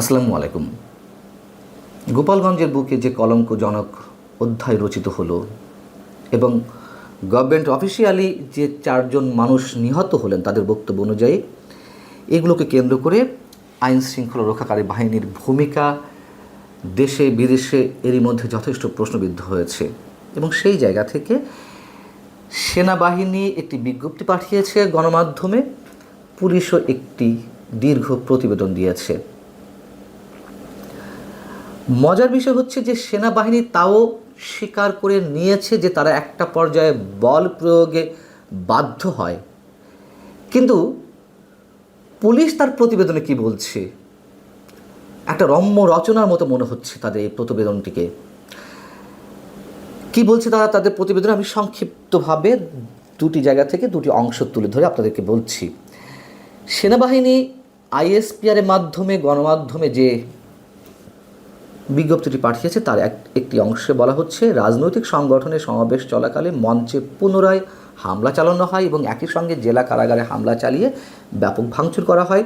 আসসালামু আলাইকুম। গোপালগঞ্জের বুকে যে কলঙ্কজনক অধ্যায় রচিত হলো এবং গভর্নমেন্ট অফিসিয়ালি যে চারজন মানুষ নিহত হলেন তাদের বক্তব্য অনুযায়ী, এগুলোকে কেন্দ্র করে আইন শৃঙ্খলা রক্ষাকারী বাহিনীর ভূমিকা দেশে, বিদেশে এরই মধ্যে যথেষ্ট প্রশ্নবিদ্ধ হয়েছে এবং সেই জায়গা থেকে সেনাবাহিনী একটি বিজ্ঞপ্তি পাঠিয়েছে, গণমাধ্যমে পুলিশও একটি দীর্ঘ প্রতিবেদন দিয়েছে। মজার বিষয় হচ্ছে যে সেনাবাহিনী তাও স্বীকার করে নিয়েছে যে তারা একটা পর্যায়ে বল প্রয়োগে বাধ্য হয়। কিন্তু পুলিশ তার প্রতিবেদনে কি বলছে? একটা রম্য রচনার মতো মনে হচ্ছে তাদের এই প্রতিবেদনটিকে। কি বলছে তারা তাদের প্রতিবেদনে? আমি সংক্ষিপ্তভাবে দুটি জায়গা থেকে দুটি অংশ তুলে ধরে আপনাদেরকে বলছি। সেনাবাহিনী আইএসপিআর এর মাধ্যমে, গণমাধ্যমে যে বিজ্ঞপ্তিটি পাঠিয়েছে, তার এক, একটি অংশে বলা হচ্ছে, রাজনৈতিক সংগঠনের সমাবেশ চলাকালে মঞ্চে পুনরায় হামলা চালানো হয় এবং একই সঙ্গে জেলা কারাগারে হামলা চালিয়ে ব্যাপক ভাঙচুর করা হয়।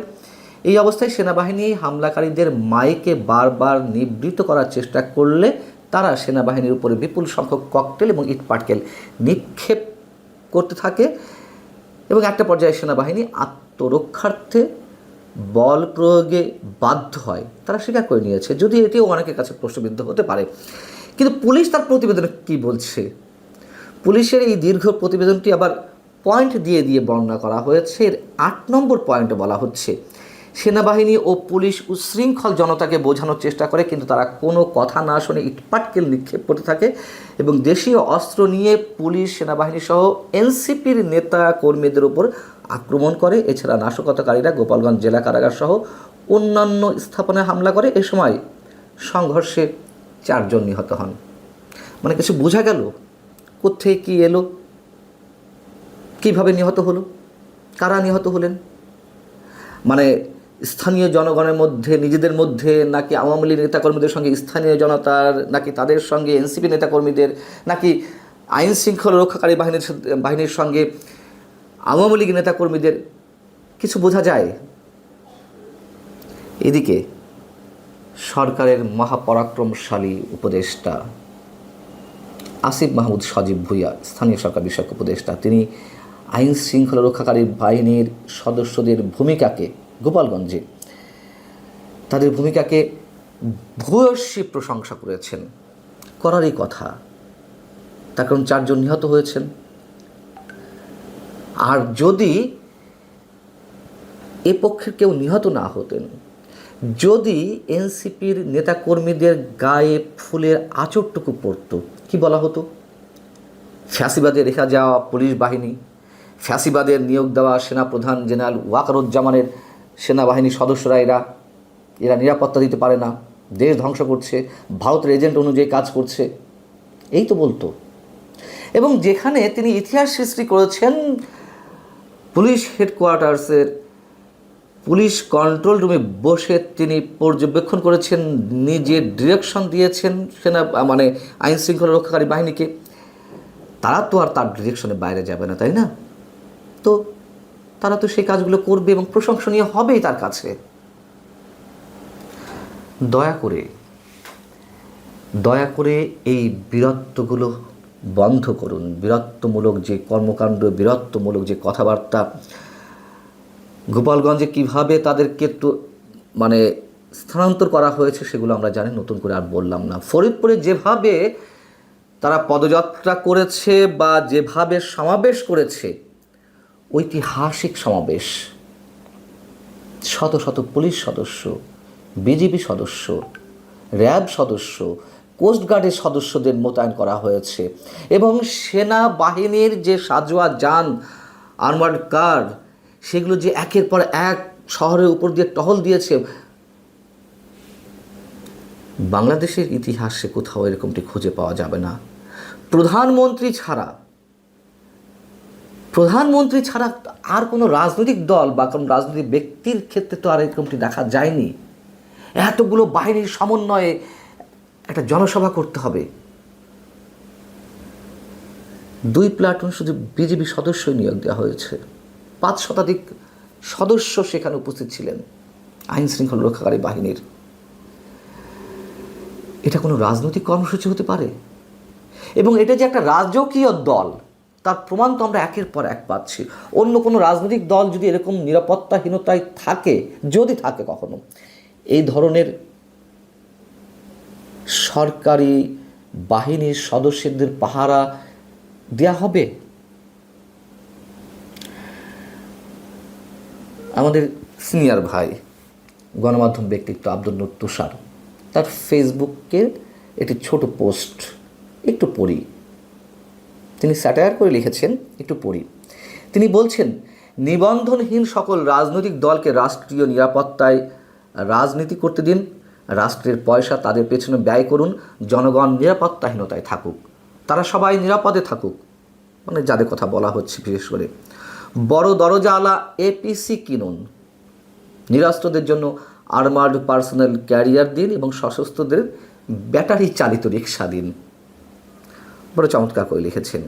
এই অবস্থায় সেনাবাহিনী হামলাকারীদের মাইকে বারবার নিবৃত করার চেষ্টা করলে তারা সেনাবাহিনীর উপরে বিপুল সংখ্যক ককটেল এবং ইট পাটকেল নিক্ষেপ করতে থাকে এবং একটা পর্যায়ে সেনাবাহিনী আত্মরক্ষার্থে বল প্রয়োগে বাধ্য হয়, তারা স্বীকার করে নিয়েছে। যদি এটিও অনেকের কাছে প্রশ্নবিদ্ধ হতে পারে। কিন্তু পুলিশ তার প্রতিবেদনে কী বলছে? পুলিশের এই দীর্ঘ প্রতিবেদনটি আবার পয়েন্ট দিয়ে দিয়ে বর্ণনা করা হয়েছে। এর আট নম্বর পয়েন্টে বলা হচ্ছে সেনাবাহিনী ও পুলিশ উশৃঙ্খল জনতাকে বোঝানোর চেষ্টা করে, কিন্তু তারা কোনো কথা না শুনে ইটপাটকেল নিক্ষেপ করতে থাকে এবং দেশীয় অস্ত্র নিয়ে পুলিশ, সেনাবাহিনী সহ এনসিপির নেতা কর্মীদের উপর আক্রমণ করে। এছাড়া নাশকতাকারীরা গোপালগঞ্জ জেলা কারাগার সহ অন্যান্য স্থাপনায় হামলা করে। এ সময় সংঘর্ষে চারজন নিহত হন। মানে কিছু বোঝা গেল? কোথেকে কী এলো? কীভাবে নিহত হলো? কারা নিহত হলেন? মানে স্থানীয় জনগণের মধ্যে, নিজেদের মধ্যে, নাকি আওয়ামী লীগ নেতাকর্মীদের সঙ্গে স্থানীয় জনতার, নাকি তাদের সঙ্গে এনসিপি নেতাকর্মীদের, নাকি আইন শৃঙ্খলা রক্ষাকারী বাহিনীর বাহিনীর সঙ্গে আওয়ামী লীগ নেতাকর্মীদের, কিছু বোঝা যায়? এদিকে সরকারের মহাপরাক্রমশালী উপদেষ্টা আসিফ মাহমুদ সজীব ভুইয়া, স্থানীয় সরকার বিষয়ক উপদেষ্টা, তিনি আইন শৃঙ্খলা রক্ষাকারী বাহিনীর সদস্যদের ভূমিকাকে গোপালগঞ্জে। তাদের ভূমিকাকে ভূয়সী প্রশংসা করেছেন। করারই কথা। তার কারণ চারজন নিহত হয়েছেন। আর যদি এ পক্ষের কেউ নিহত না হতেন, যদি এনসিপির নেতাকর্মীদের গায়ে ফুলের আচরটুকু পড়তো, কি বলা হতো? ফ্যাসিবাদে রেখা যাওয়া পুলিশ বাহিনী, ফ্যাসিবাদের নিয়োগ দেওয়া সেনাপ্রধান জেনারেল ওয়াকারুজ্জামানের সেনাবাহিনীর সদস্যরা এরা এরা নিরাপত্তা দিতে পারে না, দেশ ধ্বংস করছে, ভারতের এজেন্ট অনুযায়ী কাজ করছে। এই তো বলতো। এবং যেখানে তিনি ইতিহাস সৃষ্টি করেছেন, পুলিশ হেডকোয়ার্টার্সের পুলিশ কন্ট্রোল রুমে বসে তিনি পর্যবেক্ষণ করেছেন, নিজে ডিরেকশন দিয়েছেন সেনা মানে আইন শৃঙ্খলা রক্ষাকারী বাহিনীকে। তারা তো আর তার ডিরেকশনের বাইরে যাবে না, তাই না? তো তারা তো সেই কাজগুলো করবে এবং প্রশংসনীয় হবেই তার কাছে। দয়া করে দয়া করে এই বীরত্বগুলো বন্ধ করুন। বীরত্বমূলক যে কর্মকাণ্ড, বীরত্বমূলক যে কথাবার্তা, গোপালগঞ্জে কীভাবে তাদেরকে তো মানে স্থানান্তর করা হয়েছে সেগুলো আমরা জানি, নতুন করে আর বললাম না। ফরিদপুরে যেভাবে তারা পদযাত্রা করেছে বা যেভাবে সমাবেশ করেছে ঐতিহাসিক সমাবেশ। শত শত পুলিশ সদস্য, বিজিবি সদস্য, র্যাব সদস্য কোস্টগার্ডের সদস্যদের মোতায়েন করা হয়েছে এবং সেনাবাহিনীর যে সাজোয়া যান আর্মার্ড কার, সেগুলো যে একের পর এক শহরের উপর দিয়ে টহল দিয়েছে, বাংলাদেশের ইতিহাসে কোথাও এরকমটি খুঁজে পাওয়া যাবে না। প্রধানমন্ত্রী ছাড়া প্রধানমন্ত্রী ছাড়া আর কোনো রাজনৈতিক দল বা কোনো রাজনৈতিক ব্যক্তির ক্ষেত্রে তো আর এরকমটি দেখা যায়নি। এতগুলো বাহিনীর সমন্বয়ে একটা জনসভা করতে হবে। দুই প্লাটুন শুধু বিজেপি সদস্যই নিয়োগ দেওয়া হয়েছে। পাঁচ শতাধিক সদস্য সেখানে উপস্থিত ছিলেন আইন শৃঙ্খলা রক্ষাকারী বাহিনীর। এটা কোনো রাজনৈতিক কর্মসূচি হতে পারে? এবং এটা যে একটা রাজকীয় দল তার প্রমাণ তো আমরা একের পর এক পাচ্ছি। অন্য কোনো রাজনৈতিক দল যদি এরকম নিরাপত্তাহীনতায় থাকে, যদি থাকে কখনো, এই ধরনের সরকারি বাহিনীর সদস্যদের পাহারা দেয়া হবে? আমাদের সিনিয়র ভাই, গণমাধ্যম ব্যক্তিত্ব আব্দুল নূর তুষার, তার ফেসবুকে একটি ছোট পোস্ট, একটু পড়ি। তিনি স্যাটায়ার করে লিখেছেন, একটু পড়ি। তিনি বলছেন, নিবন্ধনহীন সকল রাজনৈতিক দলকে রাষ্ট্রীয় নিরাপত্তায় রাজনীতি করতে দিন। রাষ্ট্রের পয়সা তাদের পেছনে ব্যয় করুন। জনগণ নিরাপত্তাহীনতায় থাকুক। তারা সবাই নিরাপদে থাকুক। মানে যাদের কথা বলা হচ্ছে বিশেষ করে। বড় দরজাওয়ালা এপিসি কিনুন। নিরাস্ত্রদের জন্য আর্মার্ড পার্সোনাল ক্যারিয়ার দিন এবং সশস্ত্রদের ব্যাটারি চালিত রিক্সা দিন। বড় চমৎকার করে লিখেছেন।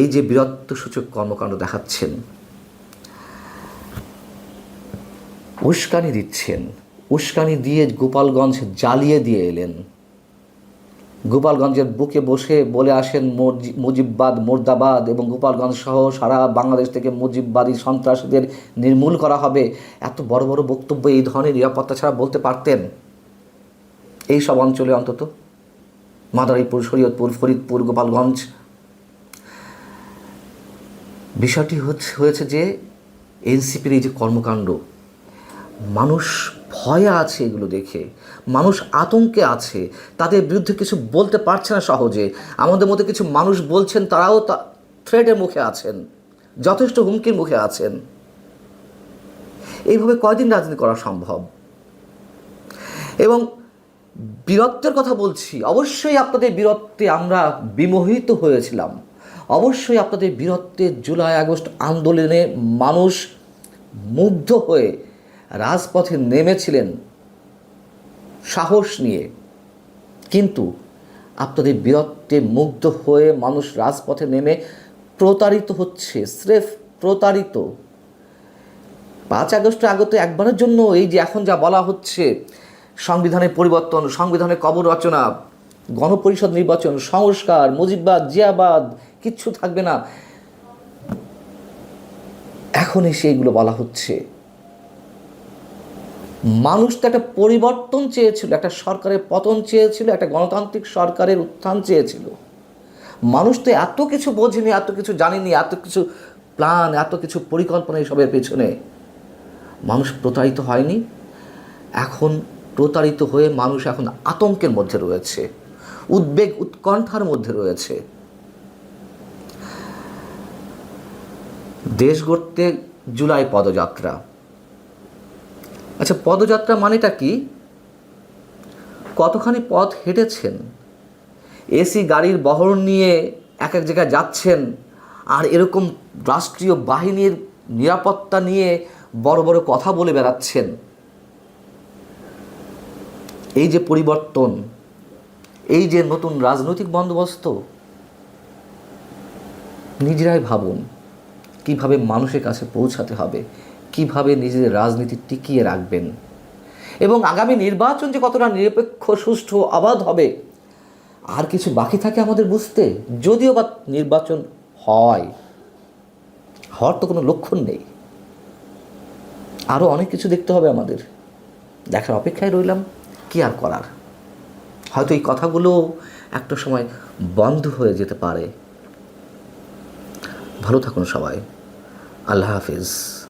এই যে বীরত্বসূচক কর্মকাণ্ড দেখাচ্ছেন, উস্কানি দিচ্ছেন, উস্কানি দিয়ে গোপালগঞ্জ জ্বালিয়ে দিয়ে এলেন। গোপালগঞ্জের বুকে বসে বলে আসেন মুজিববাদ, মোর্দাবাদ এবং গোপালগঞ্জ সহ সারা বাংলাদেশ থেকে মুজিববাদী সন্ত্রাসীদের নির্মূল করা হবে। এত বড় বড় বক্তব্য এই ধরনের নিরাপত্তা ছাড়া বলতে পারতেন? এই সব অঞ্চলে অন্তত মাদারীপুর, শরীয়তপুর, ফরিদপুর, গোপালগঞ্জ। বিষয়টি হচ্ছে, হয়েছে যে এনসিপির এই যে কর্মকাণ্ড, মানুষ ভয়ে আছে এগুলো দেখে, মানুষ আতঙ্কে আছে, তাদের বিরুদ্ধে কিছু বলতে পারছে না সহজে, আমাদের মধ্যে কিছু মানুষ বলছেন, তারাও তা থ্রেডের মুখে আছেন, যথেষ্ট হুমকির মুখে আছেন। এইভাবে কয়দিন রাজনীতি করা সম্ভব? এবং বীরত্বের কথা বলছি, অবশ্যই আপনাদের বীরত্বে আমরা বিমোহিত হয়েছিলাম। অবশ্যই আপনাদের বীরত্বে জুলাই আগস্ট আন্দোলনে মানুষ মুগ্ধ হয়ে রাজপথে নেমেছিলেন সাহস নিয়ে। কিন্তু আপনাদের বীরত্বে মুগ্ধ হয়ে মানুষ রাজপথে নেমে প্রতারিত হচ্ছে, স্রেফ প্রতারিত। পাঁচ আগস্ট আগত একবারের জন্য এই যে এখন যা বলা হচ্ছে সংবিধানের পরিবর্তন, সংবিধানের কবর রচনা, গণপরিষদ নির্বাচন, সংস্কার, মুজিববাদ, জিয়াবাদ, কিচ্ছু থাকবে না। এখন এসে এগুলো বলা হচ্ছে। মানুষ তো একটা পরিবর্তন চেয়েছিল, একটা সরকারের পতন চেয়েছিল, একটা গণতান্ত্রিক সরকারের উত্থান চেয়েছিল। মানুষ তো এত কিছু বোঝেনি, এত কিছু জানেনি, এত কিছু প্ল্যান, এত কিছু পরিকল্পনা এসবের পেছনে। মানুষ প্রতারিত হয়নি। এখন প্রতারিত হয়ে মানুষ এখন আতঙ্কের মধ্যে রয়েছে, উদ্বেগ উৎকণ্ঠার মধ্যে রয়েছে। দেশ গড়তে জুলাই পদযাত্রা। আচ্ছা পদযাত্রা মানেটা কি? কতখানি পথ হেঁটেছেন? এসি গাড়ির বহর নিয়ে এক এক জায়গায় যাচ্ছেন, আর এরকম রাষ্ট্রীয় বাহিনীর নিরাপত্তা নিয়ে বড় বড় কথা বলে বেড়াচ্ছেন। এই যে পরিবর্তন, এই যে নতুন রাজনৈতিক বন্দোবস্ত, নিজেরাই ভাবুন কীভাবে মানুষের কাছে পৌঁছাতে হবে, কীভাবে নিজেদের রাজনীতি টিকিয়ে রাখবেন। এবং আগামী নির্বাচন যে কতটা নিরপেক্ষ, সুষ্ঠু অবাধ হবে, আর কিছু বাকি থাকে আমাদের বুঝতে, যদিও বা নির্বাচন হয়। হওয়ার তো কোনো লক্ষণ নেই। আরও অনেক কিছু দেখতে হবে আমাদের। দেখার অপেক্ষায় রইলাম। কি আর করার? হয়তো এই কথাগুলো একটা সময় বন্ধ হয়ে যেতে পারে। ভালো থাকুন সবাই। আল্লাহ হাফিজ।